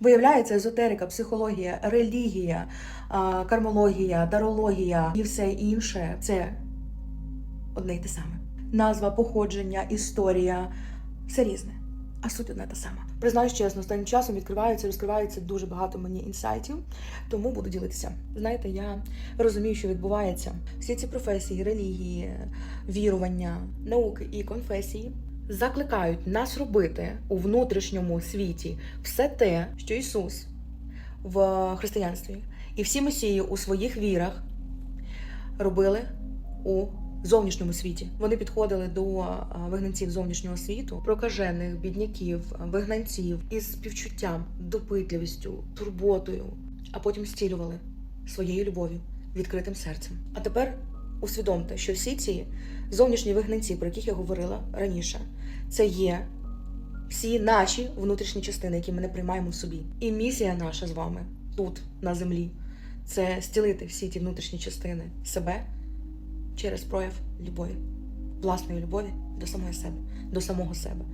Виявляється, езотерика, психологія, релігія, кармологія, дарологія і все інше це одне й те саме. Назва, походження, історія все різне, а суть одна та сама. Признаюсь чесно, останнім часом відкривається, розкривається дуже багато мені інсайтів, тому буду ділитися. Знаєте, я розумію, що відбувається. Всі ці професії, релігії, вірування, науки і конфесії закликають нас робити у внутрішньому світі все те, що Ісус в християнстві і всі месії у своїх вірах робили у зовнішньому світі. Вони підходили до вигнанців зовнішнього світу, прокажених, бідняків, вигнанців із співчуттям, допитливістю, турботою, а потім зцілювали своєю любов'ю, відкритим серцем. А тепер усвідомте, що всі ці зовнішні вигнанці, про яких я говорила раніше, це є всі наші внутрішні частини, які ми не приймаємо в собі. І місія наша з вами тут, на землі, це зцілити всі ті внутрішні частини себе через прояв любові, власної любові до самої себе, до самого себе.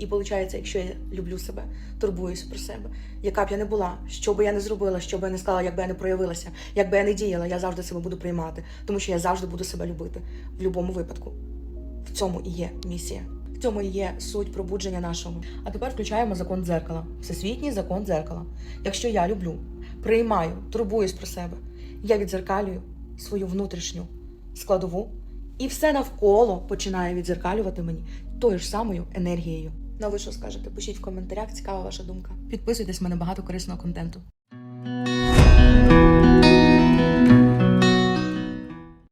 І виходить, якщо я люблю себе, турбуюся про себе, яка б я не була, що би я не зробила, що би я не сказала, як би я не проявилася, як би я не діяла, я завжди себе буду приймати, тому що я завжди буду себе любити в будь-якому випадку. В цьому і є місія. В цьому і є суть пробудження нашого. А тепер включаємо закон дзеркала, всесвітній закон дзеркала. Якщо я люблю, приймаю, турбуюсь про себе, я відзеркалюю свою внутрішню складову, і все навколо починає відзеркалювати мені тою ж самою енергією. Ну ви що скажете? Пишіть в коментарях, цікава ваша думка. Підписуйтесь, в мене багато корисного контенту.